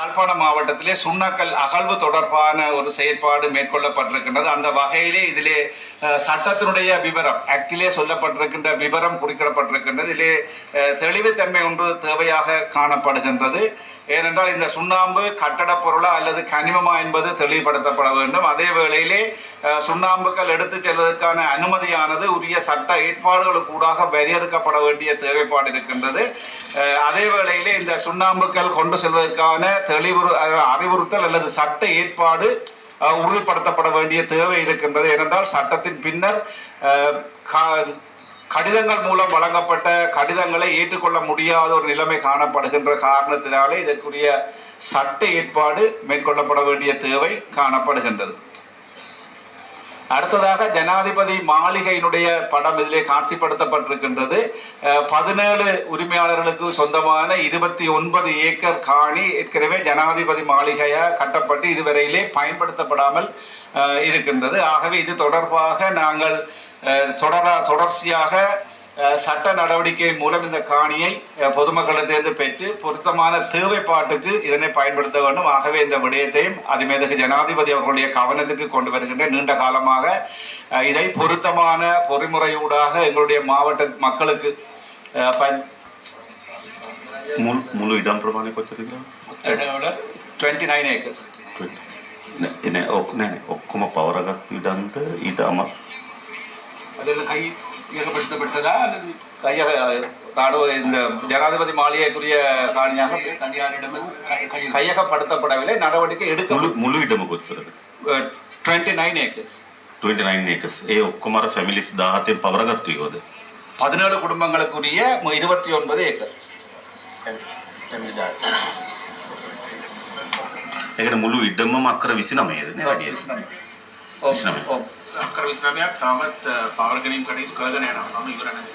யாழ்ப்பாண மாவட்டத்திலே சுண்ணாக்கல் அகழ்வு தொடர்பான ஒரு செயற்பாடு மேற்கொள்ளப்பட்டிருக்கின்றது. அந்த வகையிலே இதிலே சட்டத்தினுடைய விவரம் ஆக்டிலே சொல்லப்பட்டிருக்கின்ற விவரம் குறிப்பிடப்பட்டிருக்கின்றது இதிலே தெளிவுத்தன்மை ஒன்று தேவையாக காணப்படுகின்றது. ஏனென்றால் இந்த சுண்ணாம்பு கட்டடப் பொருளா அல்லது கனிமமா என்பது தெளிவுபடுத்தப்பட வேண்டும். அதே வேளையிலே சுண்ணாம்புக்கள் சுண்ணாம்புகள் எடுத்துச் செல்வதற்கான அனுமதியானது உரிய சட்ட ஏற்பாடுகளுக்கு ஊடாக வரையறுக்கப்பட வேண்டிய தேவைப்பாடு இருக்கின்றது. அதே வேளையிலே இந்த சுண்ணாம்புகள் கொண்டு செல்வதற்கான தெளிவுறு அறிவுறுத்தல் அல்லது சட்ட ஏற்பாடு உறுதிப்படுத்தப்பட வேண்டிய தேவை இருக்கின்றது. ஏனென்றால் சட்டத்தின் பின்னர் கடிதங்கள் மூலம் வழங்கப்பட்ட கடிதங்களை ஏற்றுக்கொள்ள முடியாத ஒரு நிலைமை காணப்படுகின்ற காரணத்தினாலே இதற்குரிய சட்ட ஏற்பாடு மேற்கொள்ளப்பட வேண்டிய தேவை காணப்படுகின்றது. அடுத்ததாக ஜனாதிபதி மாளிகையினுடைய படம் இதிலே காட்சிப்படுத்தப்பட்டிருக்கின்றது. பதினேழு உரிமையாளர்களுக்கு சொந்தமான இருபத்தி ஒன்பது ஏக்கர் காணி ஏற்கனவே ஜனாதிபதி மாளிகையாக கட்டப்பட்டு இதுவரையிலே பயன்படுத்தப்படாமல் இருக்கின்றது. ஆகவே இது தொடர்பாக நாங்கள் தொடர தொடர்ச்சியாக சட்ட நடவடிக்கையின் மூலம் இந்த காணியை அஹ், பொதுமக்களிடத்திலிருந்து பெற்று பொருத்தமான தேவைப்பாட்டுக்கு இதனை பயன்படுத்த வேண்டும் ஆகவே இந்த விடயத்தையும் அதிமேதகு ஜனாதிபதி அவர்களுடைய கவனத்துக்கு கொண்டு வருகின்ற நீண்ட காலமாக அஹ், இதை பொருத்தமான பொறிமுறையூடாக எங்களுடைய மாவட்ட மக்களுக்கு அஹ், பயன் මුල් මුළු ඉඩම් ප්‍රමාණය කොච්චරද කියලා? Twenty nine acres 20. නෑ නෑ ඔක් නෑ නෑ. ඔක්කොම පවරගත් ඉඩම්ද ඊට අම அதெல்லாம் கை இயக்கப்படுத்தப்பட்டதா அல்லது கையக நாடு இந்த ஜனாதிபதி மாளிகைக்குரிய காணியாக தனியாரிடமும் கையகப்படுத்தப்படவில்லை. நடவடிக்கை எடுக்க முழு முழு இடம ಗೊತ್ತಿರೋದು twenty nine acres twenty nine acres ஏ குமார ஃபேமிலிஸ் ದಾಹತೆ பவரக ಇವತ್ತು பதினேழு குடும்பங்களுக்குரிய இருபத்தி ஒன்பது ஏக்கர். எங்கட முழு இடமும் அக்கறை ஏது இது ඔව් ඔව්. අක්කර විස්නාමයක් තාමත් පාවර ගැනීම කටයුතු කරගෙන යනවා. මම ඉවර නැහැ.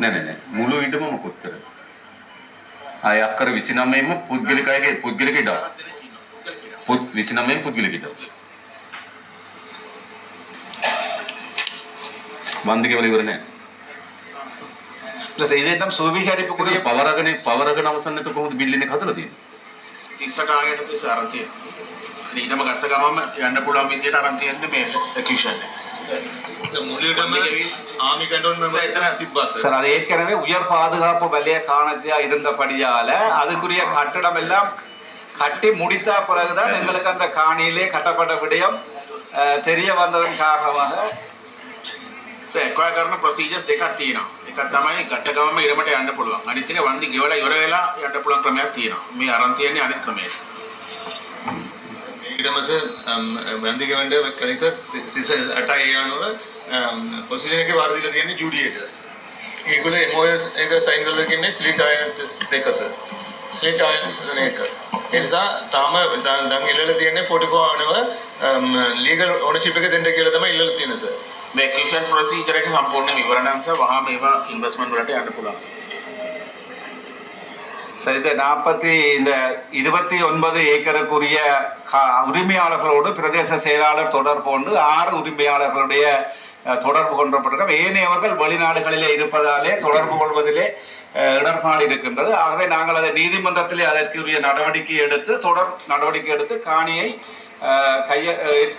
නෑ නෑ නෑ. මුළු ඉඩම මොකොත් කරන්නේ ආය අක්කර 29ම පුද්ගලික අයගේ පුද්ගලික ඉඩම් පුත් 29ම පුද්ගලික ඉඩම් මන්දගේ වල ඉවර නෑ. ඊට ඒ දෙන්නම් සෝවි හැරිපු කුඩේ පවරගෙන පවරගෙන අවසන් නැත කොහොමද බිල් එකක් හදලා තියෙන්නේ? 30ට ආයෙත් 30 අරතිය තියෙනවා. ඉතින් ඊටම ගත්ත ගමම යන්න පුළුවන් විදියට අරන් තියෙන්නේ මේ එකියුෂන් එක. முதலிடமே ஆமி கண்டோன்மெண்ட் சரி, எத்தனை? திப்பா சார் சார் அது ஏற்கனவே உயர் பாதுகாப்பு வலய காணத்தியா இருந்தபடியால அதுக்குரிய கட்டடம் எல்லாம் கட்டி முடித்த பிறகுதான் எங்களுக்கு அந்த காணியிலே கட்டப்பட்ட விடயம் அஹ், தெரிய வந்ததன் காரணமாக සැක්වා කරන ප්‍රොසීජර්ස් දෙකක් තියෙනවා. එකක් තමයි ගත්ත ගමම ඉරමට යන්න පුළුවන්. අනිත් එක වන්දි ගෙවලා ඉවර වෙලා යන්න පුළුවන් ක්‍රමයක් තියෙනවා. මේ අරන් තියෙන්නේ අනිත් ක්‍රමයට. ඊටම සර් වන්දික වෙන්ඩ කලින් සර් සිස අටයි යනව පොසිෂන් එකේ වර්ධිලා තියෙන්නේ ජූඩියට. ඒගොල්ලෝ MOS එක සයින් කරලා තියන්නේ ස්ලිට් අයන දෙක සර්. ස්ලිට් අයන දෙන එක. ඒ නිසා තාම දැන් දැන් ඉල්ලලා තියෙන්නේ 44 අනව ලීගල් ඕනර්ෂිප් එක දෙන්න කියලා තමයි ඉල්ලලා තියෙන්නේ සර්. මේ එකියුෂන් ප්‍රොසීජර් එක සම්පූර්ණයෙන් ඉවර නම් සර් වහාම ඒවා ඉන්වෙස්ට්මන්ට් වලට යන්න පුළුවන්. சரித்த நாற்பத்தி இந்த இருபத்தி ஒன்பது ஏக்கருக்குரிய உரிமையாளர்களோடு பிரதேச செயலாளர் தொடர்பு கொண்டு ஆறு உரிமையாளர்களுடைய தொடர்பு கொண்டப்பட்ட ஏனைய அவர்கள் வெளிநாடுகளிலே இருப்பதாலே தொடர்பு கொள்வதிலே இடர்பாடு இருக்கின்றது. ஆகவே நாங்கள் அதை நீதிமன்றத்திலே அதற்குரிய நடவடிக்கை எடுத்து தொடர் நடவடிக்கை எடுத்து காணியை கைய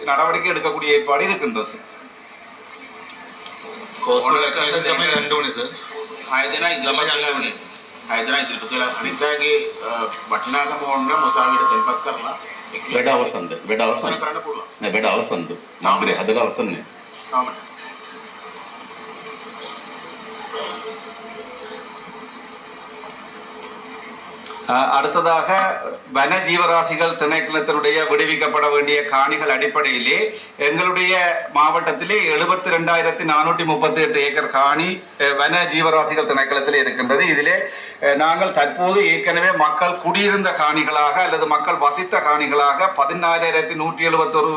நடவடிக்கை எடுக்கக்கூடிய ஏற்பாடு இருக்கின்றது சார். ரெண்டு மணி சார். ஆயிரத்தி ಐದನ ಇದ್ರ ಬಗ್ಗೆ ಅನಿತಾಗಿ ಬಟ್ನಾಗ ಹೋಗೋಣ ಮುಸಾವಿಡ ತೆನ್ಪತ್ತರ್ಲ ಬೆಡ ಅವಸಂದು ಬೆಡ ಅವಸಂದು ಬೆಡ ಅವಸಂದು ಅದರ ಅವಸನ್ನೇ ಕಾಮನ್ அடுத்ததாக வன ஜீவராசிகள் திணைக்களத்தினுடைய விடுவிக்கப்பட வேண்டிய காணிகள் அடிப்படையிலே எங்களுடைய மாவட்டத்திலே எழுபத்தி ரெண்டாயிரத்தி நானூற்றி முப்பத்தி எட்டு ஏக்கர் காணி வன ஜீவராசிகள் திணைக்களத்தில் இருக்கின்றது. இதிலே நாங்கள் தற்போது ஏற்கனவே மக்கள் குடியிருந்த காணிகளாக அல்லது மக்கள் வசித்த காணிகளாக பதினாலாயிரத்தி நூற்றி எழுபத்தொரு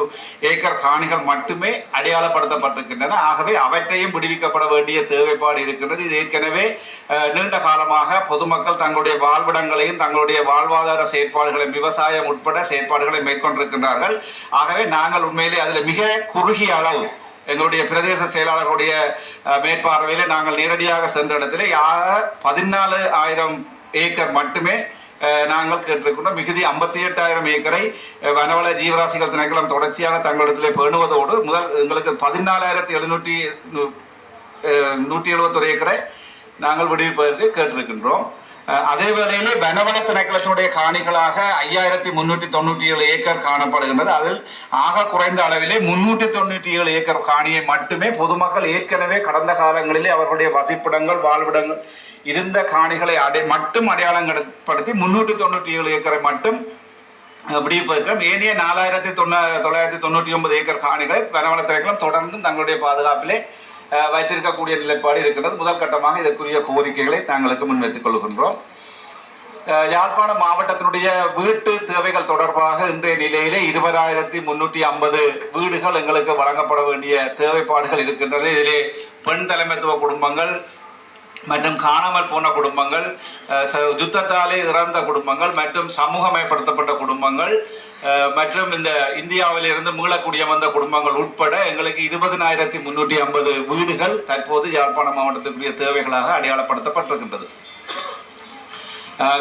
ஏக்கர் காணிகள் மட்டுமே அடையாளப்படுத்தப்பட்டிருக்கின்றன. ஆகவே அவற்றையும் விடுவிக்கப்பட வேண்டிய தேவைப்பாடு இருக்கின்றது. இது ஏற்கனவே நீண்ட காலமாக பொதுமக்கள் தங்களுடைய வாழ்விடங்களையும் தங்களுடைய வாழ்வாதார செயற்பாடுகளையும் விவசாயம் உட்பட செயற்பாடுகளை மேற்கொண்டிருக்கின்றார்கள். ஆகவே நாங்கள் உண்மையிலே அதில் மிக குறுகிய அளவு எங்களுடைய பிரதேச செயலாளர்களுடைய மேற்பார்வையில் நாங்கள் நேரடியாக சென்ற இடத்திலே பதினாலு ஆயிரம் ஏக்கர் மட்டுமே நாங்கள் கேட்டிருக்கின்றோம். மிகுதி ஐம்பத்தி எட்டாயிரம் ஏக்கரை வனவள ஜீவராசிகள் திணைக்களம் தொடர்ச்சியாக தங்களிடத்திலே பேணுவதோடு முதல் எங்களுக்கு பதினாலாயிரத்தி எழுநூற்றி நூற்றி எழுபத்தொரு ஏக்கரை நாங்கள் விடுவிப்பதற்கு கேட்டிருக்கின்றோம். அதே வேளையிலே வனவள திணைக்களத்தினுடைய காணிகளாக ஐயாயிரத்தி முன்னூற்றி தொண்ணூற்றி ஏழு ஏக்கர் காணப்படுகின்றது. அதில் ஆக குறைந்த அளவிலே முன்னூற்றி தொண்ணூற்றி ஏழு ஏக்கர் காணியை மட்டுமே பொதுமக்கள் ஏற்கனவே கடந்த காலங்களிலே அவர்களுடைய வசிப்பிடங்கள் வாழ்விடங்கள் இருந்த காணிகளை அடை மட்டும் அடையாளப்படுத்தி முன்னூற்றி தொண்ணூற்றி ஏழு ஏக்கரை மட்டும் விடுவிப்பதற்கும் ஏனைய நாலாயிரத்தி தொண்ணூ தொள்ளாயிரத்தி தொண்ணூற்றி ஒன்பது ஏக்கர் காணிகளை வனவள திணைக்களம் தொடர்ந்து தங்களுடைய பாதுகாப்பிலே வைத்திருக்கக்கூடிய நிலைப்பாடு இருக்கின்றது. முதல் கட்டமாக இதற்குரிய கோரிக்கைகளை தாங்களுக்கு முன்வைத்துக் கொள்கின்றோம். அஹ், யாழ்ப்பாண மாவட்டத்தினுடைய வீட்டு தேவைகள் தொடர்பாக இன்றைய நிலையிலே இருபதாயிரத்தி முன்னூற்றி ஐம்பது வீடுகள் எங்களுக்கு வழங்கப்பட வேண்டிய தேவைப்பாடுகள் இருக்கின்றன. இதிலே பெண் தலைமைத்துவ குடும்பங்கள் மற்றும் காணாமல் போன குடும்பங்கள் அஹ், யுத்தத்தாலே இறந்த குடும்பங்கள் மற்றும் சமூகமயப்படுத்தப்பட்ட குடும்பங்கள் அஹ், மற்றும் இந்த இந்தியாவில் இருந்து மீளக்கூடிய வந்த குடும்பங்கள் உட்பட எங்களுக்கு இருபதினாயிரத்தி முன்னூற்றி ஐம்பது வீடுகள் தற்போது யாழ்ப்பாணம் மாவட்டத்துக்குரிய தேவைகளாக அடையாளப்படுத்தப்பட்டிருக்கின்றது.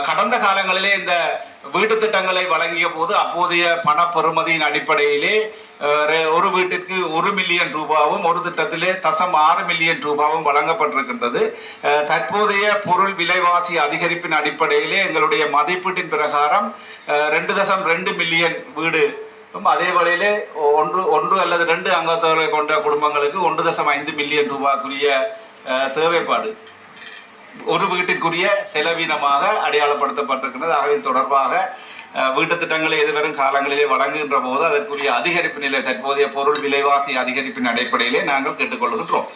கடந்த காலங்களிலே இந்த வீட்டு திட்டங்களை வழங்கிய போது அப்போதைய பண பெறுமதியின் அடிப்படையிலே ஒரு வீட்டிற்கு ஒரு மில்லியன் ரூபாவும் ஒரு திட்டத்திலே தசம் ஆறு மில்லியன் ரூபாவும் வழங்கப்பட்டிருக்கின்றது. தற்போதைய பொருள் விலைவாசி அதிகரிப்பின் அடிப்படையிலே எங்களுடைய மதிப்பீட்டின் பிரகாரம் ரெண்டு தசம் ரெண்டு மில்லியன் வீடு. அதே வேளையிலே ஒன்று ஒன்று அல்லது ரெண்டு அங்கத்தவர்களை கொண்ட குடும்பங்களுக்கு ஒன்று தசம் ஐந்து மில்லியன் ரூபாய்க்குரிய தேவைப்பாடு. ஒரு வீட்டிற்குரிய செலவினமாக அடையாளப்படுத்தப்பட்டிருக்கிறது ஆகவே தொடர்பாக அஹ், வீட்டுத் திட்டங்களை எதிர்வரும் காலங்களிலே வழங்குகின்ற போது அதற்குரிய அதிகரிப்பு நிலை தற்போதைய பொருள் விலைவாசி அதிகரிப்பின் அடிப்படையிலே நாங்கள் கேட்டுக்கொள்கின்றோம்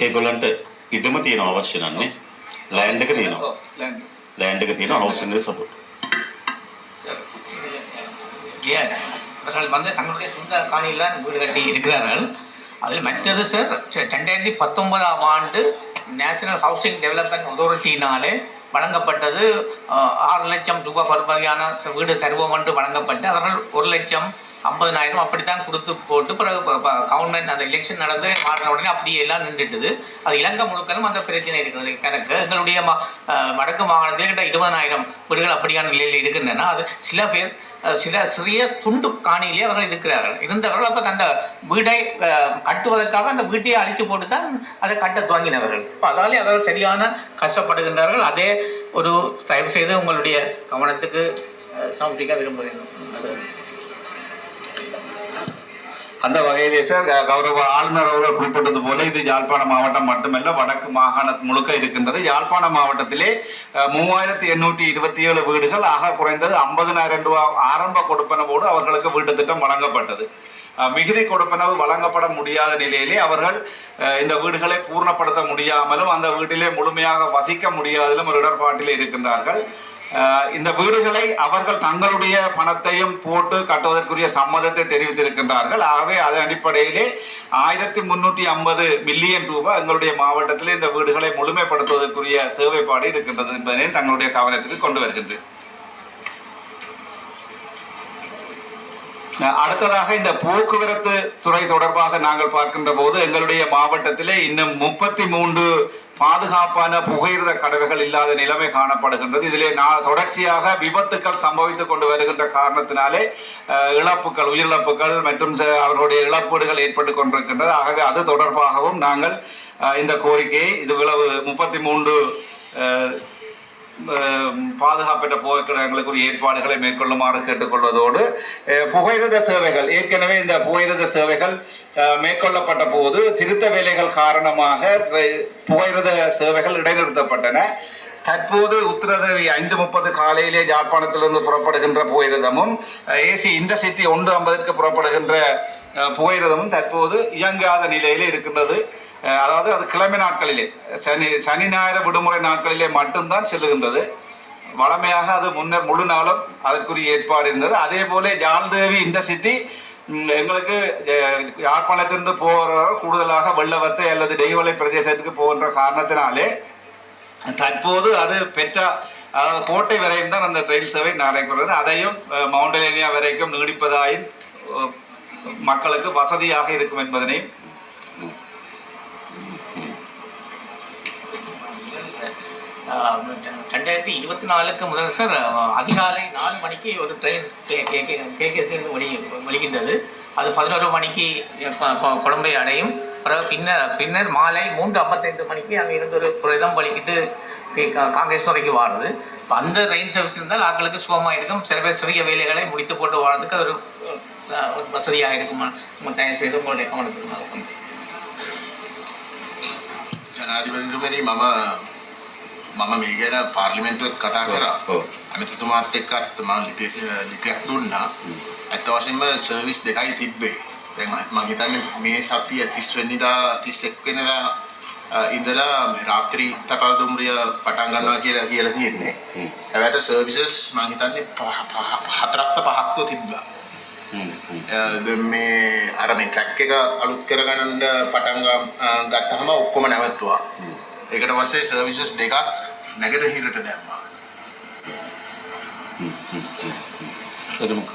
ඒගොල්ලන්ට ඉඩම තියෙනවා අවශ්‍ය නන්නේ ලෑන්ඩ් එක තියෙනවා ලෑන්ඩ් එක තියෙනවා හවුස් එක සපෝට් ஏன் அவர்கள் வந்து தங்களுடைய சொந்த காணியில் வீடு கட்டி இருக்கிறார்கள் அதில் மற்றது சார் ரெண்டாயிரத்தி பத்தொன்பதாம் ஆண்டு நேஷனல் ஹவுசிங் டெவலப்மெண்ட் அத்தாரிட்டினாலே வழங்கப்பட்டது. ஆறு லட்சம் ரூபாய் பெறுமதியான வீடு தருவோம் என்று வழங்கப்பட்டு அவர்கள் ஒரு லட்சம் ஐம்பதனாயிரம் அப்படித்தான் கொடுத்து போட்டு பிறகு கவர்மெண்ட் அந்த எலெக்ஷன் நடந்து மாறின உடனே அப்படியே எல்லாம் நின்றுட்டுது. அது இலங்கை முழுக்கலும் அந்த பிரச்சனை இருக்கிறது. கணக்கு எங்களுடைய மா வடக்கு மாகாணத்தில் கிட்ட இருபதனாயிரம் வீடுகள் அப்படியான நிலையில் இருக்கின்றன. அது சில பேர் சில சிறிய துண்டு காணியிலே அவர்கள் இருக்கிறார்கள். இருந்தவர்கள் அப்போ அந்த வீடை கட்டுவதற்காக அந்த வீட்டையே அழிச்சு போட்டு தான் அதை கட்ட துவங்கினவர்கள். இப்போ அதாலே அவர்கள் சரியான கஷ்டப்படுகின்றார்கள். அதே ஒரு தயவு செய்து உங்களுடைய கவனத்துக்கு அஹ், சமர்ப்பிக்க விரும்புகிறேன். அந்த வகையிலே சார் கௌரவ ஆளுநர் அவர்கள் குறிப்பிட்டது போல இது யாழ்ப்பாண மாவட்டம் மட்டுமல்ல வடக்கு மாகாணம் முழுக்க இருக்கின்றது. யாழ்ப்பாண மாவட்டத்திலே மூவாயிரத்தி எண்ணூற்றி இருபத்தி ஏழு வீடுகள் ஆக குறைந்தது ஐம்பதனாயிரம் ரூபாய் ஆரம்ப கொடுப்பனவோடு அவர்களுக்கு வீட்டு திட்டம் வழங்கப்பட்டது. மிகுதி கொடுப்பனவு வழங்கப்பட முடியாத நிலையிலே அவர்கள் இந்த வீடுகளை பூர்ணப்படுத்த முடியாமலும் அந்த வீட்டிலே முழுமையாக வசிக்க முடியாதலும் ஒரு இடர்பாட்டிலே இருக்கின்றார்கள். இந்த வீடுகளை அவர்கள் தங்களுடைய பணத்தையும் போட்டு கட்டுவதற்குரிய சம்மதத்தை தெரிவித்திருக்கின்றார்கள். ஆகவே அதன் அடிப்படையிலே ஆயிரத்தி முன்னூற்றி ஐம்பது மில்லியன் ரூபாய் எங்களுடைய மாவட்டத்திலே இந்த வீடுகளை முழுமைப்படுத்துவதற்குரிய தேவைப்பாடு இருக்கின்றது என்பதனை தங்களுடைய கவனத்திற்கு கொண்டு வருகின்றது. அஹ் அடுத்ததாக இந்த போக்குவரத்து துறை தொடர்பாக நாங்கள் பார்க்கின்ற போது எங்களுடைய மாவட்டத்திலே இன்னும் முப்பத்தி மூன்று பாதுகாப்பான புகையிரத கடவைகள் இல்லாத நிலைமை காணப்படுகின்றது. இதிலே நான் தொடர்ச்சியாக விபத்துக்கள் சம்பவித்துக் கொண்டு வருகின்ற காரணத்தினாலே இழப்புகள் உயிரிழப்புகள் மற்றும் ச- அவர்களுடைய இழப்பீடுகள் ஏற்பட்டு கொண்டிருக்கின்றது. ஆகவே அது தொடர்பாகவும் நாங்கள் இந்த கோரிக்கையை இது இவ்வளவு முப்பத்தி மூன்று பாதுகாப்பற்ற புகைக்கிடங்களுக்கு ஏற்பாடுகளை மேற்கொள்ளுமாறு கேட்டுக்கொள்வதோடு புகையிரத சேவைகள் ஏற்கனவே இந்த புகையிரத சேவைகள் மேற்கொள்ளப்பட்ட போது திருத்த வேலைகள் காரணமாக புகையிரத சேவைகள் இடைநிறுத்தப்பட்டன. தற்போது உத்தரதேவி ஐந்து முப்பது காலையிலே யாழ்ப்பாணத்திலிருந்து புறப்படுகின்ற புகையிரதமும் ஏசி இன்டர்சிட்டி ஒன்று ஐம்பதற்கு புறப்படுகின்ற புகையிரதமும் தற்போது இயங்காத நிலையிலே இருக்கின்றது. அதாவது அது கிழமை நாட்களிலே சனி சனி ஞாயிறு விடுமுறை நாட்களிலே மட்டும்தான் செல்லுகின்றது. வளமையாக அது முன்னே முழு நாளும் அதற்குரிய ஏற்பாடு இருந்தது. அதே போல ஜால்தேவி இன்டர்சிட்டி எங்களுக்கு யாழ்ப்பாணத்திலிருந்து போகிறவர் கூடுதலாக வெள்ளவத்தை அல்லது தெய்வலை பிரதேசத்துக்கு போகின்ற காரணத்தினாலே தற்போது அது பெற்ற அதாவது கோட்டை வரையும் தான் அந்த ரயில் சேவை நடைபெறுகிறது. அதையும் மவுண்டலேனியா வரைக்கும் நீடிப்பதாயின் மக்களுக்கு வசதியாக இருக்கும் என்பதனையும் ரெண்டாயிரத்தி இருபத்தி நாலுக்கு முதல் சார் அதிகாலை நாலு மணிக்கு ஒரு ட்ரெயின் கேகேசிலிருந்து ஒளி ஒழிக்கின்றது அது பதினோரு மணிக்கு குழம்பை அடையும். பிறகு பின்னர் பின்னர் மாலை மூன்று ஐம்பத்தைந்து மணிக்கு அங்கே இருந்து ஒரு புரிதம் வலிக்கிட்டு காங்கிரஸ் வரைக்கு வாடுறது இப்போ அந்த ரயில் சர்வீஸ் இருந்தால் ஆட்களுக்கு சுகமாக இருக்கும். சில பேர் சிறிய வேலைகளை முடித்து போட்டு வாழ்றதுக்கு அது ஒரு வசதியாக இருக்கும். தயார் செய்து உங்களுடைய கவனத்தில் ஜனாதிபதி மம මම මේ ගැන පාර්ලිමෙන්තුවත් කතා කරා. අමතිතුමාත් එක්කත් මම ලිපියක් දුන්නා. ඇත්ත වශයෙන්ම සර්විස් දෙකයි තිබ්බේ. දැන් මම හිතන්නේ මේ සතිය 30 වෙනිදා 31 වෙනිදා ඉඳලා රාත්‍රී තපල් දුම්රිය පටන් ගන්නවා කියලා කියලා තියෙන්නේ. හ්ම්. හැබැයිට සර්විසස් මම හිතන්නේ පහ- පහ- හතරක්ද පහක්ද තිබ්බා. මේ අර මේ ට්‍රැක් එක අලුත් කරගන්න පටන් ගත්තහම ඔක්කොම නැවතුවා. ඒකට පස්සේ සර්විසස් දෙකක් නැගෙනහිරට දැම්මා. එතුමා.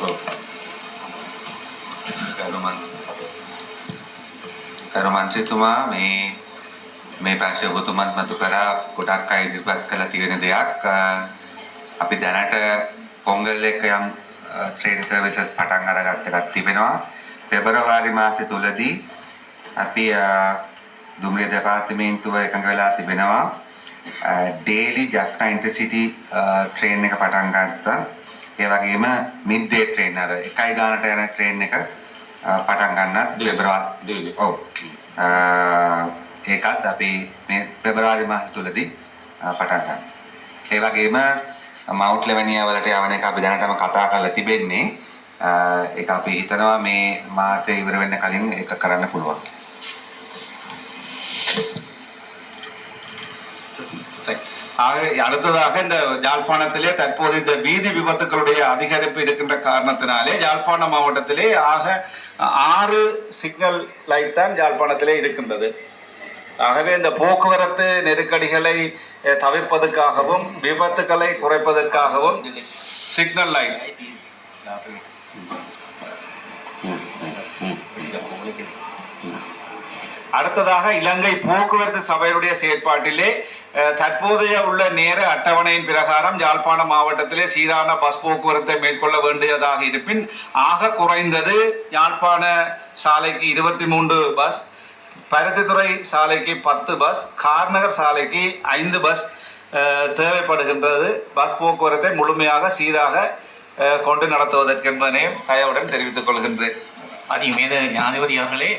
ඔව්. කරු මන්ත්‍රීතුමා මේ මේ පස්සේ ඔබතුමත් මතු කරා ගොඩක් අය ඉදිරිපත් කළ තියෙන දෙයක් අපි දැනට පොංගල් එක යම් ට්‍රේන් සර්විසස් පටන් අරගත්ත එකක් තිබෙනවා පෙබරවාරි මාසෙ තුලදී අපි දුම්රිය දෙපාර්තමේන්තුව එකඟ වෙලා තිබෙනවා ඩේලි ජෆ්නා ඉන්ටර්සිටි ට්‍රේන් එක පටන් ගත්තා ඒ වගේම මිඩ් ඩේ ට්‍රේන් අර එකයි ගානට යන ට්‍රේන් එක පටන් ගන්නත්. පෙබරවාරි. ඔව් ඒකත් අපි මේ පෙබරවාරි මාස තුලදී පටන් ගන්නවා. ඒ වගේම මවුට් ලෙවනියා වලට යවන එක අපි දැනටම කතා කරලා තිබෙන්නේ. ඒක අපි හිතනවා මේ මාසේ ඉවර වෙන්න කලින් ඒක කරන්න පුළුවන්. ஆக அடுத்ததாக இந்த யாழ்ப்பாணத்திலே தற்போது இந்த வீதி விபத்துக்களுடைய அதிகரிப்பு இருக்கின்ற காரணத்தினாலே யாழ்ப்பாண மாவட்டத்திலே ஆக ஆறு சிக்னல் லைட் தான் யாழ்ப்பாணத்திலே இருக்கின்றது. ஆகவே இந்த போக்குவரத்து நெருக்கடிகளை தவிர்ப்பதற்காகவும் விபத்துக்களை குறைப்பதற்காகவும் சிக்னல் லைட்ஸ். அடுத்ததாக இலங்கை போக்குவரத்து சபையுடைய செயற்பாட்டிலே தற்போதைய உள்ள நேர அட்டவணையின் பிரகாரம் யாழ்ப்பாண மாவட்டத்திலே சீரான பஸ் போக்குவரத்தை மேற்கொள்ள வேண்டியதாக இருப்பின் ஆக குறைந்தது யாழ்ப்பாண சாலைக்கு இருபத்தி மூன்று பஸ் பருத்தித்துறை சாலைக்கு பத்து பஸ் கார்நகர் சாலைக்கு ஐந்து பஸ் தேவைப்படுகின்றது. பஸ் போக்குவரத்தை முழுமையாக சீராக கொண்டு நடத்துவதற்கென்றனையும் தயவுடன் தெரிவித்துக் கொள்கின்றேன். அதிமேத ஜனாதிபதி அவர்களே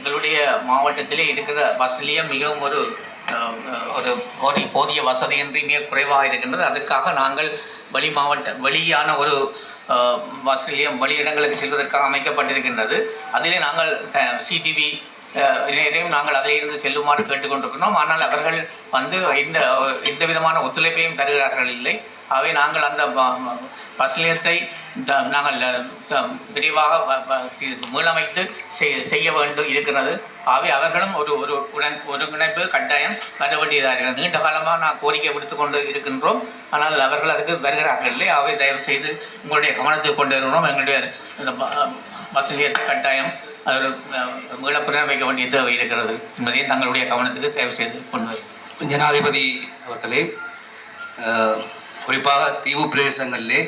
எங்களுடைய மாவட்டத்திலே இருக்கிற பஸ் மிகவும் ஒரு ஒரு போதிய போதிய வசதியின்றி மிக குறைவாக இருக்கின்றது. அதற்காக நாங்கள் வெளி மாவட்ட வெளியான ஒரு வசதியும் பஸ் வெளி இடங்களுக்கு செல்வதற்காக அமைக்கப்பட்டிருக்கின்றது. அதிலே நாங்கள் சிடிவி இதையும் நாங்கள் அதில் இருந்து செல்லுமாறு கேட்டுக்கொண்டிருக்கிறோம். ஆனால் அவர்கள் வந்து இந்த எந்த விதமான ஒத்துழைப்பையும் தருகிறார்கள் இல்லை. ஆகவே நாங்கள் அந்த ப- த- நாங்கள் விரிவாக விரைவாக மீளமைத்து செய்- செய்ய வேண்டும் இருக்கிறது. ஆகவே அவர்களும் ஒரு ஒரு உடன் ஒருங்கிணைப்பு கட்டாயம் வர வேண்டியதாக நீண்ட காலமாக நான் கோரிக்கை விடுத்து கொண்டு இருக்கின்றோம். ஆனால் அவர்கள் அதுக்கு வருகிறார்கள் இல்லை ஆகவே தயவு செய்து உங்களுடைய கவனத்துக்கு கொண்டு வருகிறோம். எங்களுடைய இந்த கட்டாயம் அது ஒரு அஹ், மீள புனரமைக்க வேண்டிய தேவை இருக்கிறது என்பதை தங்களுடைய கவனத்துக்கு தயவு செய்து கொண்டு வரும் ஜனாதிபதி அவர்களே குறிப்பாக தீவு பிரதேசங்களிலே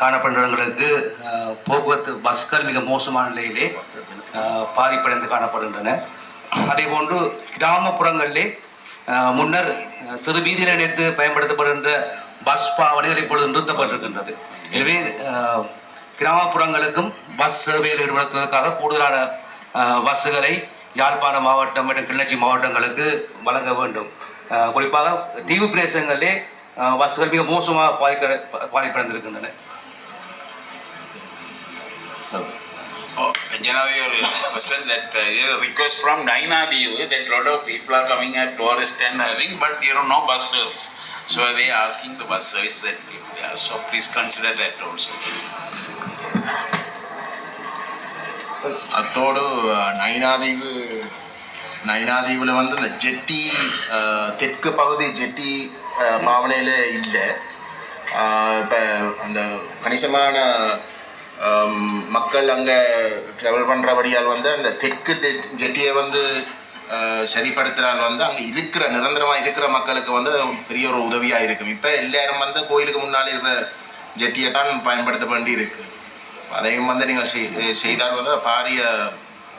காணப்படுறவங்களுக்கு போக்குவரத்து பஸ்கள் மிக மோசமான நிலையிலே பாதிப்படைந்து காணப்படுகின்றன. அதேபோன்று கிராமப்புறங்களிலே முன்னர் சிறு வீதியில் இணைத்து பயன்படுத்தப்படுகின்ற பஸ் பாவனைகள் இப்பொழுது நிறுத்தப்பட்டிருக்கின்றது. எனவே கிராமப்புறங்களுக்கும் பஸ் சேவையில் ஏற்படுத்துவதற்காக கூடுதலான பஸ்ஸுகளை யாழ்ப்பாண மாவட்டம் மற்றும் கிளிநொச்சி மாவட்டங்களுக்கு வழங்க வேண்டும். குறிப்பாக தீவு பிரதேசங்களிலே பஸ்கள் மிக மோசமாக பாதிக்க பாதிப்படைந்திருக்கின்றன Oh, General question that uh, here a request from Naina-BU that lot of people are coming at tourist and having, but you know, no bus service. So they are asking the bus service that, yeah, so please consider that also. அத்தோடு அஹ், நயினாதீவு நயினாதீவில் வந்து இந்த ஜெட்டி தெற்கு பகுதி ஜெட்டி பாவனையில் இல்லை. இப்போ அந்த கணிசமான மக்கள் அங்கே ட்ராவல் பண்ணுறபடியால் வந்து அந்த தெற்கு ஜெட்டியை வந்து அஹ், சரிப்படுத்தினால் வந்து அங்கே இருக்கிற நிரந்தரமாக இருக்கிற மக்களுக்கு வந்து பெரிய ஒரு உதவியாக இருக்கும். இப்போ எல்லாரும் வந்து கோயிலுக்கு முன்னாடி இருக்கிற ஜெட்டியை தான் பயன்படுத்த வேண்டி இருக்குது அதையும் வந்து நீங்கள் செய்- செய்தால் வந்து பாரிய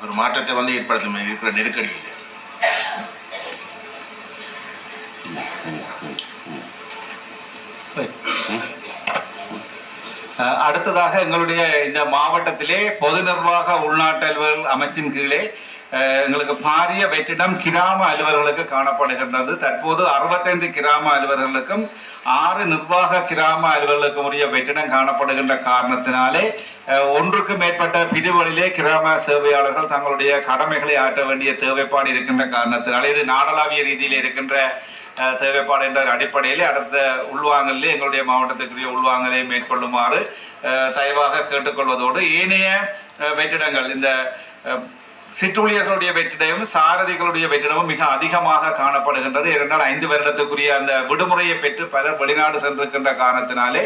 ஒரு மாற்றத்தை வந்து ஏற்படுத்தும் இருக்கிற நெருக்கடியில். அடுத்ததாக எங்களுடைய இந்த மாவட்டத்திலே பொது நிர்வாக உள்நாட்டு அலுவலர் அமைச்சின் கீழே எங்களுக்கு பாரிய வெற்றிடம் கிராம அலுவலர்களுக்கு காணப்படுகின்றது. தற்போது அறுபத்தைந்து கிராம அலுவலர்களுக்கும் ஆறு நிர்வாக கிராம அலுவலர்களுக்கும் உரிய வெற்றிடம் காணப்படுகின்ற காரணத்தினாலே ஒன்றுக்கு மேற்பட்ட பிரிவுகளிலே கிராம சேவையாளர்கள் தங்களுடைய கடமைகளை ஆற்ற வேண்டிய தேவைப்பாடு இருக்கின்ற காரணத்தினாலே இது நாடளாவிய ரீதியில் இருக்கின்ற தேவைப்பாடு என்ற அடிப்படையில் அடுத்த உள்வாங்கலில் எங்களுடைய மாவட்டத்துக்குரிய உள்வாங்கலை மேற்கொள்ளுமாறு தயவாக கேட்டுக்கொள்வதோடு ஏனைய வெற்றிடங்கள் இந்த சிற்றூழியர்களுடைய வெற்றிடமும் சாரதிகளுடைய வெற்றிடமும் மிக அதிகமாக காணப்படுகின்றது. இரண்டால் ஐந்து வருடத்துக்குரிய அந்த விடுமுறையை பெற்று பலர் வெளிநாடு சென்றிருக்கின்ற காரணத்தினாலே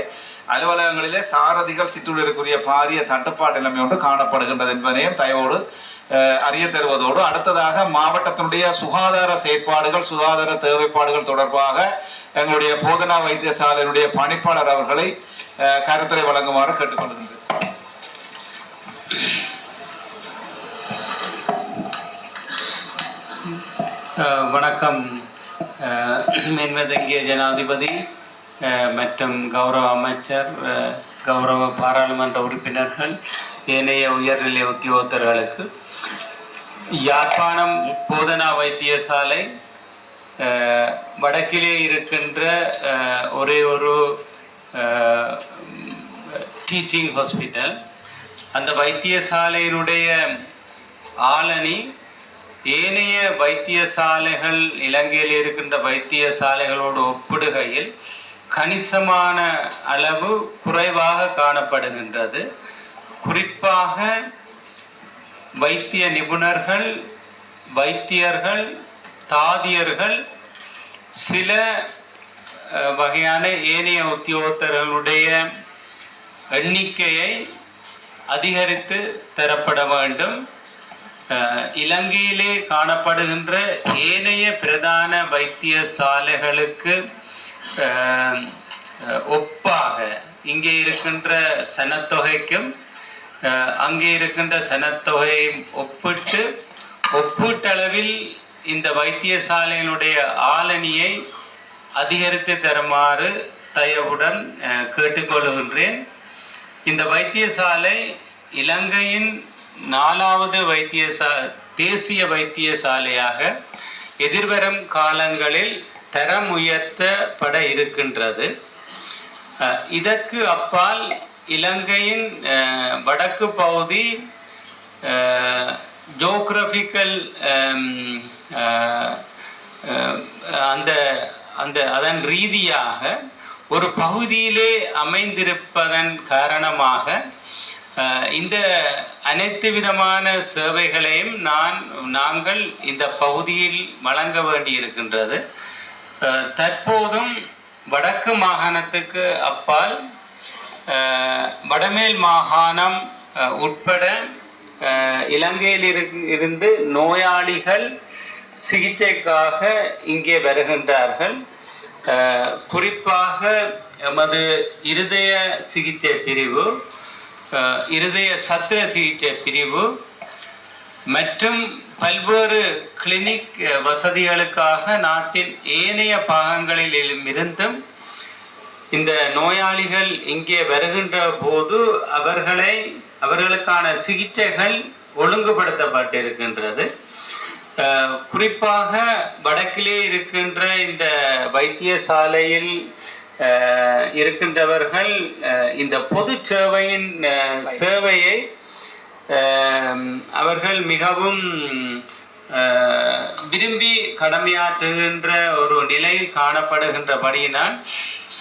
அலுவலகங்களிலே சாரதிகள் சிற்றூழியருக்குரிய பாரிய தட்டுப்பாட்டு நிலைமை ஒன்று காணப்படுகின்றது என்பதையும் தயவோடு அறிய தருவதோடு அடுத்ததாக மாவட்டத்தினுடைய சுகாதார செயற்பாடுகள் சுகாதார தேவைப்பாடுகள் தொடர்பாக எங்களுடைய போதனா வைத்தியசாலையினுடைய பணிப்பாளர் அவர்களை அஹ், கருத்துரை வழங்குமாறு கேட்டுக்கொள்கின்றேன். அஹ் வணக்கம். அஹ் மேன்மதங்கிய ஜனாதிபதி அஹ் மற்றும் கௌரவ அமைச்சர் அஹ் கௌரவ பாராளுமன்ற உறுப்பினர்கள் ஏனைய உயர்நிலை உத்தியோகத்தர்களுக்கு யாழ்ப்பாணம் போதனா வைத்தியசாலை வடக்கிலே இருக்கின்ற ஒரே ஒரு டீச்சிங் ஹாஸ்பிட்டல் அந்த வைத்தியசாலையினுடைய ஆளணி ஏனைய வைத்தியசாலைகள் இலங்கையில் இருக்கின்ற வைத்தியசாலைகளோடு ஒப்பிடுகையில் கணிசமான அளவு குறைவாக காணப்படுகின்றது. குறிப்பாக வைத்திய நிபுணர்கள் வைத்தியர்கள் தாதியர்கள் சில வகையான ஏனைய உத்தியோகத்தர்களுடைய எண்ணிக்கையை அதிகரித்து தரப்பட வேண்டும். இலங்கையிலே காணப்படுகின்ற ஏனைய பிரதான வைத்திய சாலைகளுக்கு ஒப்பாக இங்கே இருக்கின்ற சனத்தொகைக்கும் அங்கே இருக்கின்ற சனத்தொகையை ஒப்பிட்டு ஒப்பீட்டளவில் இந்த வைத்தியசாலையினுடைய ஆளணியை அதிகரித்து தருமாறு தயவுடன் கேட்டுக்கொள்கின்றேன். இந்த வைத்தியசாலை இலங்கையின் நாலாவது வைத்தியசா தேசிய வைத்தியசாலையாக எதிர்வரும் காலங்களில் தரம் உயர்த்தப்பட இருக்கின்றது. இதற்கு அப்பால் இலங்கையின் வடக்கு பகுதி ஜோக்ரஃபிக்கல் அந்த அந்த அதன் ரீதியாக ஒரு பகுதியிலே அமைந்திருப்பதன் காரணமாக இந்த அனைத்து விதமான சேவைகளையும் நான் நாங்கள் இந்த பகுதியில் வழங்க வேண்டியிருக்கின்றது. தற்போதும் வடக்கு மாகாணத்துக்கு அப்பால் வடமேல் மாகாணம் உட்பட இலங்கையில் இருந்து நோயாளிகள் சிகிச்சைக்காக இங்கே வருகின்றார்கள். குறிப்பாக எமது இருதய சிகிச்சை பிரிவு இருதய சத்திர சிகிச்சை பிரிவு மற்றும் பல்வேறு கிளினிக் வசதிகளுக்காக நாட்டின் ஏனைய பாகங்களில் இருந்தும் இந்த நோயாளிகள் இங்கே வருகின்ற போது அவர்களை அவர்களுக்கான சிகிச்சைகள் ஒழுங்குபடுத்தப்பட்டிருக்கின்றது. குறிப்பாக வடக்கிலே இருக்கின்ற இந்த வைத்தியசாலையில் இருக்கின்றவர்கள் இந்த பொது சேவையின் சேவையை அவர்கள் மிகவும் விரும்பி கடமையாற்றுகின்ற ஒரு நிலையில் காணப்படுகின்றபடியினால்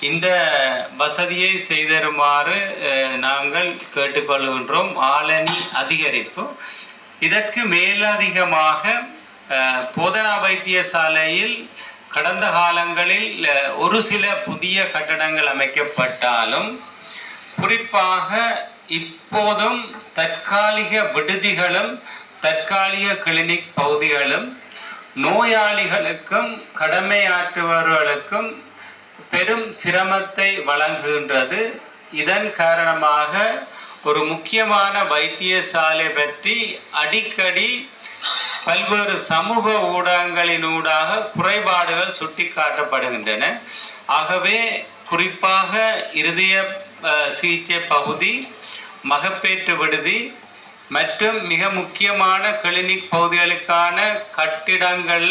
இந்த வசதியை செய்தருமாறு நாங்கள் கேட்டுக்கொள்கின்றோம். ஆலனி அதிகரிப்பு. இதற்கு மேலதிகமாக போதனா வைத்தியசாலையில் கடந்த காலங்களில் ஒரு சில புதிய கட்டடங்கள் அமைக்கப்பட்டாலும் குறிப்பாக இப்போதும் தற்காலிக விடுதிகளும் தற்காலிக கிளினிக் பகுதிகளும் நோயாளிகளுக்கும் கடமையாற்றுபவர்களுக்கும் பெரும் சிரமத்தை வழங்குகின்றது. இதன் காரணமாக ஒரு முக்கியமான வைத்தியசாலை பற்றி அடிக்கடி பல்வேறு சமூக ஊடகங்களினூடாக குறைபாடுகள் சுட்டிக்காட்டப்படுகின்றன. ஆகவே குறிப்பாக இருதய சிகிச்சை பகுதி மகப்பேற்று விடுதி மற்றும் மிக முக்கியமான கிளினிக் பகுதிகளுக்கான கட்டிடங்கள்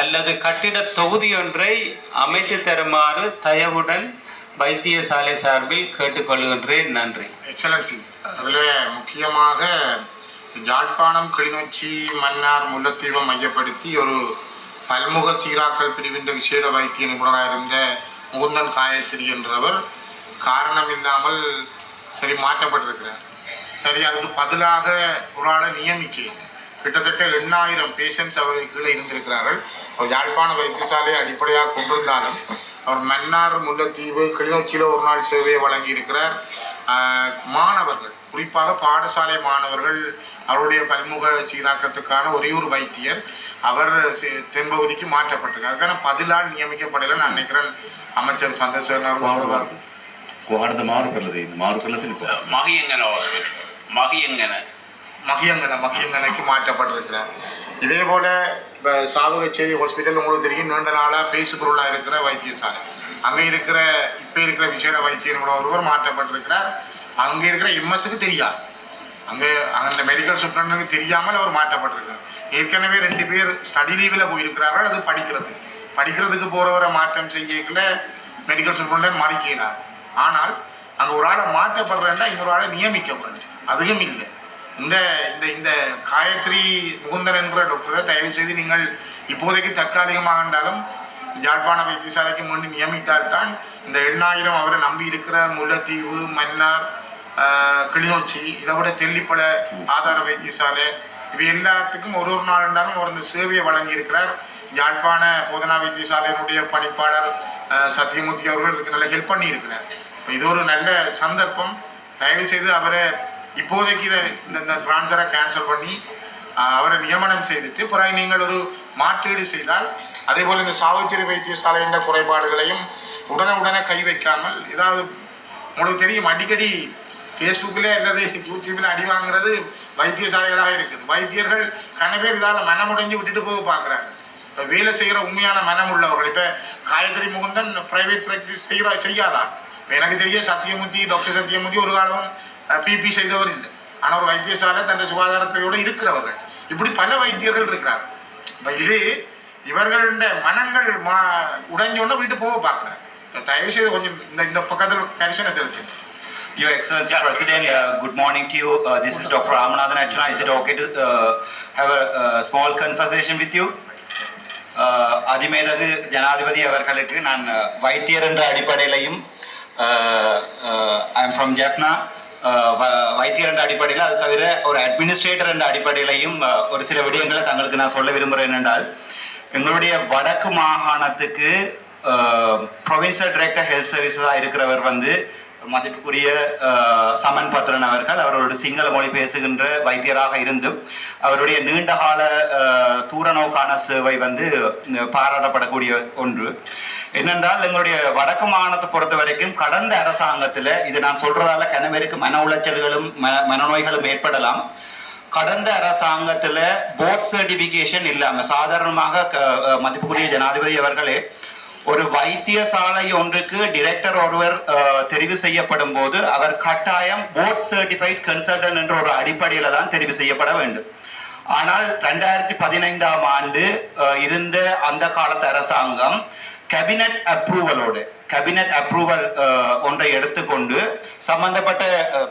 அல்லது கட்டிட தொகுதி ஒன்றை அமைத்து தருமாறு தயவுடன் வைத்தியசாலை சார்பில் கேட்டுக்கொள்கின்றேன். நன்றி. எக்ஸலன்சி அதில் முக்கியமாக யாழ்ப்பாணம் கிளிநொச்சி மன்னார் முல்லைத்தீவை மையப்படுத்தி ஒரு பல்முக சீராக்கல் பிரிவின்ற விசேட வைத்திய நிபுணராக இருந்த முகுந்தன் காயத்ரி என்றவர் காரணம் இல்லாமல் சரி மாற்றப்பட்டிருக்கிறார். சரி அதுக்கு பதிலாக ஒரு ஆளை நியமிக்க கிட்டத்தட்ட ரெண்டாயிரம் பேஷண்ட்ஸ் அவருக்கு கீழே இருந்திருக்கிறார்கள். அவர் யாழ்ப்பாண வைத்தியசாலையை அடிப்படையாக கொண்டிருந்தாலும் அவர் மன்னார் முல்லைத்தீவு கிளிநொச்சியில் ஒரு நாள் சேவையை வழங்கியிருக்கிறார். மாணவர்கள் குறிப்பாக பாடசாலை மாணவர்கள் அவருடைய பல்முக சீராக்கத்துக்கான ஒரே ஒரு வைத்தியர் அவர் தென்பகுதிக்கு மாற்றப்பட்டிருக்காரு. அதுக்கான பதிலால் நியமிக்கப்படலை நான் நினைக்கிறேன். அமைச்சர் சந்திரசேகர் மாறுபாடு மாறுபடலது மாறுபடலத்தில் மகியங்கன மகியங்கன. மகியங்கனை மகியங்கனைக்கு மாற்றப்பட்டிருக்கிறேன் இதே போல் இப்போ சாவகச்சேரி ஹாஸ்பிட்டல் உங்களுக்கு தெரியும் நீண்ட நாளாக பேசு பொருளாக இருக்கிற வைத்தியசாலை. அங்கே இருக்கிற இப்போ இருக்கிற விசேட வைத்தியங்களோட ஒருவர் மாற்றப்பட்டிருக்கிறார். அங்கே இருக்கிற எம்எஸ்க்கு தெரியாது. அங்கே அந்த மெடிக்கல் சூப்பரனுக்கு தெரியாமல் அவர் மாற்றப்பட்டிருக்கிறார். ஏற்கனவே ரெண்டு பேர் ஸ்டடி லீவில் போயிருக்கிறார்கள் அது படிக்கிறது. படிக்கிறதுக்கு போகிறவரை மாற்றம் செய்யக்குள்ள மெடிக்கல் சூப்பரண்ட் மறுக்கிறார். ஆனால் அங்கே ஒரு ஆளை மாற்றப்படுறேன்னா இன்னொரு ஆளை நியமிக்கப்படும் அதுவும் இல்லை. இந்த இந்த இந்த காயத்ரி முகுந்தன் என்ற டாக்டரை தயவு செய்து நீங்கள் இப்போதைக்கு தற்காலிகமாக இருந்தாலும் யாழ்ப்பாண வைத்தியசாலைக்கு முன்பு நியமித்தால்தான் இந்த எண்ணாயிரம் அவரை நம்பி இருக்கிற முல்லைத்தீவு மன்னார் கிளிநொச்சி இதை விட தெல்லிப்பட ஆதார வைத்தியசாலை இவை எல்லாத்துக்கும் ஒரு ஒரு நாள் இருந்தாலும் ஒரு இந்த சேவையை வழங்கி இருக்கிறார். யாழ்ப்பாண போதனா வைத்தியசாலையினுடைய பணிப்பாளர் சத்யமூர்த்தி சத்தியமூர்த்தி அவர்கள் இதுக்கு நல்லா ஹெல்ப் பண்ணியிருக்கிறார். இது ஒரு நல்ல சந்தர்ப்பம். தயவு செய்து அவரை இப்போதைக்கு இதை இந்த இந்த கேன்சல் பண்ணி அவரை நியமனம் செய்துட்டு பிறகு நீங்கள் ஒரு மாற்றீடு செய்தால் அதே போல் இந்த சாவித்திரி வைத்தியசாலையின் குறைபாடுகளையும் உடனே உடனே கை வைக்காமல் ஏதாவது உங்களுக்கு தெரியும் அடிக்கடி ஃபேஸ்புக்கில் அல்லது யூடியூப்பில் அடி வாங்குறது வைத்தியசாலைகளாக இருக்குது. வைத்தியர்கள் கனவேர் இதால் மனமுடைஞ்சு விட்டுட்டு போக பார்க்குறாங்க. இப்போ வேலை செய்கிற உண்மையான மனம் உள்ளவர்கள் இப்போ காயத்ரி முகுந்தன் ப்ரைவேட் ப்ராக்டிஸ் செய்கிற செய்யாதா? எனக்கு தெரிய சத்தியமூர்த்தி டாக்டர் சத்தியமூர்த்தி ஒரு காலம் பிபி செய்தவர் இல்லை ஆனால் ஒரு வைத்தியசாலை தன் சுகாதாரத்துறையோடு இருக்கிறவர்கள் இப்படி பல வைத்தியர்கள் இருக்கிறார் இப்போ இது இவர்களுடைய மனங்கள் மா உடைஞ்சோடனே வீட்டு போக பார்க்குறாங்க தயவு செய்து கொஞ்சம் இந்த இந்த பக்கத்தில் கரிசனை செலுத்துங்க Your Excellency President, uh, good morning to you. Uh, this is Dr. Ramanathan Achana. Is it okay to uh, have a, uh small conversation with you? அதிமேலகு ஜனாதிபதி அவர்களுக்கு நான் வைத்தியர் என்ற அடிப்படையிலையும் ஐ எம் ஃப்ரம் ஜப்னா வைத்தியர் என்ற அடிப்படையில் அது தவிர ஒரு அட்மினிஸ்ட்ரேட்டர் என்ற அடிப்படையிலையும் ஒரு சில விடயங்களை தங்களுக்கு நான் சொல்ல விரும்புகிறேன் என்றால் எங்களுடைய வடக்கு மாகாணத்துக்கு ப்ரொவின்சியல் டைரக்டர் ஹெல்த் சர்வீஸாக இருக்கிறவர் வந்து மதிப்புக்குரிய சமன் பத்ரன் அவர்கள் அவரோட சிங்கள மொழி பேசுகின்ற வைத்தியராக இருந்தும் அவருடைய நீண்டகால தூரநோக்கான தூர நோக்கான சேவை வந்து பாராட்டப்படக்கூடிய ஒன்று. என்னென்றால் எங்களுடைய வடக்கு மாகாணத்தை பொறுத்த வரைக்கும் கடந்த அரசாங்கத்தில் இது நான் சொல்றதால கனவேருக்கு மன உளைச்சல்களும் மன மனநோய்களும் ஏற்படலாம். கடந்த அரசாங்கத்தில் போர்ட் சர்டிஃபிகேஷன் இல்லாமல் சாதாரணமாக மதிப்புக்குரிய ஜனாதிபதி அவர்களே ஒரு வைத்தியசாலை ஒன்றுக்கு டிரெக்டர் ஒருவர் அஹ், தெரிவு செய்யப்படும் போது அவர் கட்டாயம் போர்ட் சர்டிஃபைட் கன்சல்டன் என்ற ஒரு அடிப்படையில் தான் தெரிவு செய்யப்பட வேண்டும். ஆனால் ரெண்டாயிரத்தி பதினைந்தாம் ஆண்டு அஹ், இருந்த அந்த காலத்து அரசாங்கம் கேபினட் அப்ரூவலோடு கேபினட் அப்ரூவல் ஒன்றை எடுத்துக்கொண்டு சம்பந்தப்பட்ட uh,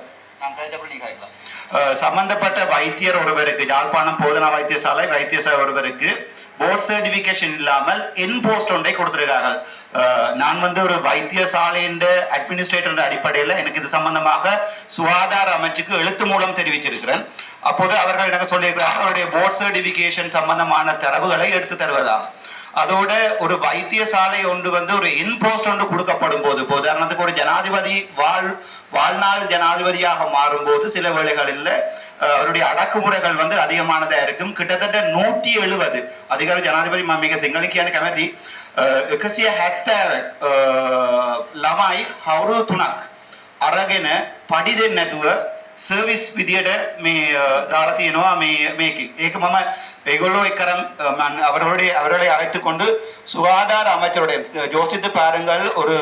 uh, சம்பந்தப்பட்ட வைத்தியர் ஒருவருக்கு யாழ்ப்பாணம் போதனா வைத்தியசாலை வைத்தியசாலை ஒருவருக்கு போர்ட் சர்டிபிகேஷன் இல்லாமல் என் போஸ்ட் ஒன்றை கொடுத்திருக்கார்கள். Uh, நான் வந்து ஒரு வைத்தியசாலையின் அட்மினிஸ்ட்ரேட்டர் அடிப்படையில் எனக்கு இது சம்பந்தமாக சுகாதார அமைச்சுக்கு எழுத்து மூலம் தெரிவிச்சிருக்கிறேன் அப்போது அவர்கள் எனக்கு சொல்லியிருக்கிறார்கள் அவருடைய போர்ட் சர்டிபிகேஷன் சம்பந்தமான தரவுகளை எடுத்து தருவதாக. அதோட ஒரு வைத்தியசாலை ஒன்று வந்து ஒரு இன்போஸ்ட் ஒன்று கொடுக்கப்படும் போது இப்போ உதாரணத்துக்கு ஒரு ஜனாதிபதி வாழ் வாழ்நாள் ஜனாதிபதியாக மாறும்போது சில வேளைகளில் அஹ், அவருடைய அடக்குமுறைகள் வந்து அதிகமானதா இருக்கும் கிட்டத்தட்ட நூற்றி எழுபது அதிகாரி ජනාධිපති මම මේක සිංහලෙන් කියන්න කැමැති එකසිය හැත්තෑව ළමයි හවුරු තුනක් අරගෙන පඩි දෙන්න නැතුව සර්විස් විදියට මේ අ, දාලා තියෙනවා මේ මේකේ ඒක මම வெகுள்ள வைக்கரம் அவர்களுடைய அவர்களை அழைத்து கொண்டு சுகாதார அமைச்சருடைய ஜோசித்து பாருங்கள். ஒரு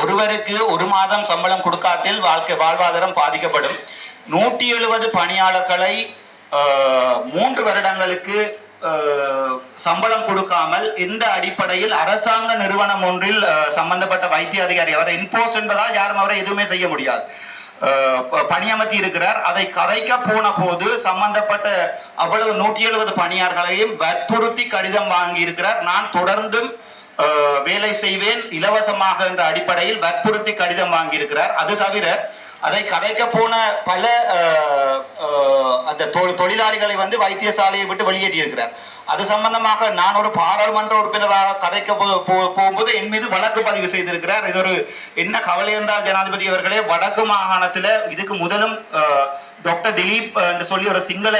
ஒருவருக்கு ஒரு மாதம் சம்பளம் கொடுக்காட்டில் வாழ்க்கை வாழ்வாதாரம் பாதிக்கப்படும். நூற்றி எழுபது பணியாளர்களை மூன்று வருடங்களுக்கு சம்பளம் கொடுக்காமல் இந்த அடிப்படையில் அரசாங்க நிறுவனம் ஒன்றில் சம்பந்தப்பட்ட வைத்திய அதிகாரி அவரை இன்போஸ் என்பதால் யாரும் அவரை எதுவுமே செய்ய முடியாது. பணியமர்த்தி இருக்கிறார். அதை கதைக்க போன போது சம்பந்தப்பட்ட அவ்வளவு நூற்றி எழுபது பணியாளர்களையும் வற்புறுத்தி கடிதம் வாங்கி இருக்கிறார். நான் தொடர்ந்தும் வேலை செய்வேன் இலவசமாக என்ற அடிப்படையில் வற்புறுத்தி கடிதம் வாங்கியிருக்கிறார் அது தவிர அதை கதைக்க போன பல அந்த தொ- தொழிலாளிகளை வந்து வைத்தியசாலையை விட்டு வெளியேற்றியிருக்கிறார் அது சம்பந்தமாக நான் ஒரு பாராளுமன்ற உறுப்பினராக கதைக்க போ- போகும்போது என் மீது வழக்கு பதிவு செய்திருக்கிறார். இது ஒரு என்ன கவலை என்றால் ஜனாதிபதி அவர்களே வடக்கு மாகாணத்தில் இதுக்கு முதலும் டாக்டர் திலீப் என்று சொல்லி ஒரு சிங்கள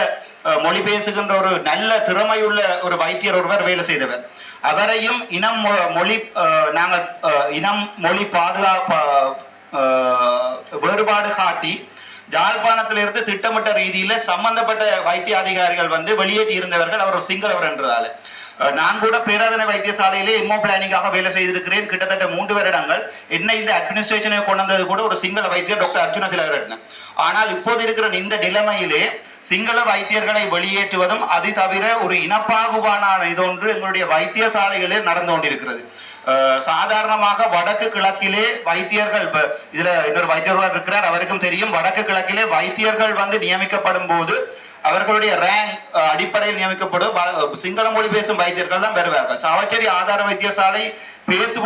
மொழி பேசுகின்ற ஒரு நல்ல திறமையுள்ள ஒரு வைத்தியர் ஒருவர் வேலை செய்தவர். அவரையும் இனம் மொ- மொழி நாங்கள் இனம் மொழி பாதுகாப்பு வேறுபாடு காட்டி யாழ்ப்பாணத்திலிருந்து திட்டமிட்ட ரீதியில சம்பந்தப்பட்ட வைத்திய அதிகாரிகள் வந்து வெளியேற்றி இருந்தவர்கள் அவர் ஒரு சிங்களவர் என்றதால நான் கூட பேராதனை வைத்தியசாலையிலே எம்ஓ பிளானிங்காக வேலை செய்திருக்கிறேன். கிட்டத்தட்ட மூன்று வருடங்கள். என்ன இந்த அட்மினிஸ்ட்ரேஷனை கொண்டு வந்தது கூட ஒரு சிங்கள வைத்தியர் டாக்டர் அர்ஜுன திலகரட்ன. ஆனால் இப்போது இருக்கிற இந்த நிலைமையிலே சிங்கள வைத்தியர்களை வெளியேற்றுவதும் அது தவிர ஒரு இனப்பாகுபாடான இதொன்று எங்களுடைய வைத்தியசாலைகளில் நடந்து கொண்டிருக்கிறது. சாதாரணமாக வடக்கு கிழக்கிலே வைத்தியர்கள் இப்போ இதில் இன்னொரு வைத்தியர் இருக்கிறார் அவருக்கும் தெரியும். வடக்கு கிழக்கிலே வைத்தியர்கள் வந்து நியமிக்கப்படும் போது அவர்களுடைய ரேங்க் அடிப்படையில் நியமிக்கப்படும். சிங்கள மொழி பேசும் வைத்தியர்கள் தான் பெறுவார்கள் சாவச்சேரி ஆதார வைத்தியசாலை பேசும்